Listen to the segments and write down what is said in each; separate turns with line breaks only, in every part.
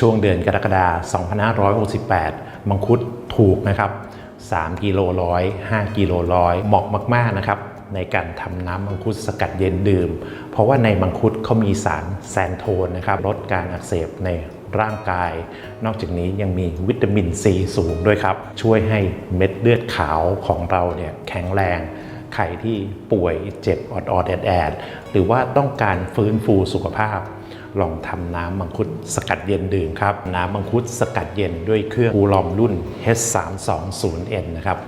ช่วงเดือนกรกฎาคม2568 มังคุดถูกนะครับ3กิโลร้อย5กิโลร้อยเหมาะมาก ๆ นะครับ ในการทำน้ำมังคุดสกัดเย็นดื่ม เพราะว่าในมังคุดเขามีสารแซนโทนนะครับลดการอักเสบในร่างกาย นอกจากนี้ยังมีวิตามินซีสูงด้วยครับ ช่วยให้เม็ดเลือดขาวของเราเนี่ยแข็งแรง ใครที่ป่วยเจ็บออดๆแอดๆหรือว่าต้องการฟื้นฟูสุขภาพ ลองทำน้ำมังคุดสกัดเย็นดื่มครับ น้ำมังคุดสกัดเย็นด้วยเครื่องอูลอมรุ่น H320N นะครับ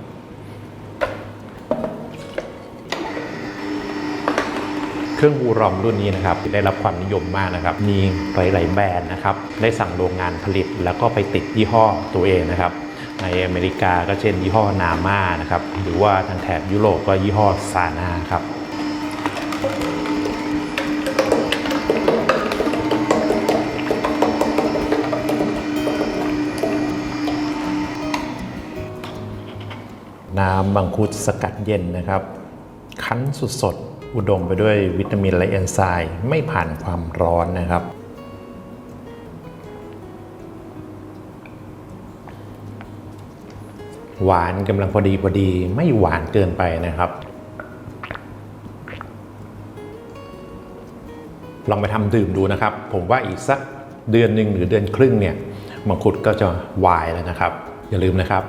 เครื่องอูรอมรุ่นนี้นะครับได้รับความนิยมมากนะครับ มีหลายๆแบรนด์นะครับ ได้สั่งโรงงานผลิตแล้วก็ไปติดยี่ห้อตัวเองนะครับ ในอเมริกาก็เช่นยี่ห้อนาม่านะครับ หรือว่าทางแถบยุโรปก็ยี่ห้อซานาครับ น้ำมังคุดสกัดเย็นนะครับ คั้นสดๆ อุดมไปด้วยวิตามินและเอนไซม์ไม่ผ่านความร้อนนะครับ หวานกำลังพอดีพอดีไม่หวานเกินไปนะครับ ลองไปทำดื่มดูนะครับ ผมว่าอีกสักเดือนหนึ่งหรือเดือนครึ่งเนี่ยมังคุดก็จะวายแล้วนะครับ อย่าลืมนะครับ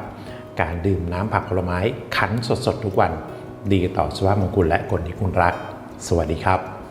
การดื่มน้ำผักผลไม้คั้นสดๆ ทุกวัน ดีต่อสุขภาพของคุณและคนที่คุณรัก สวัสดีครับ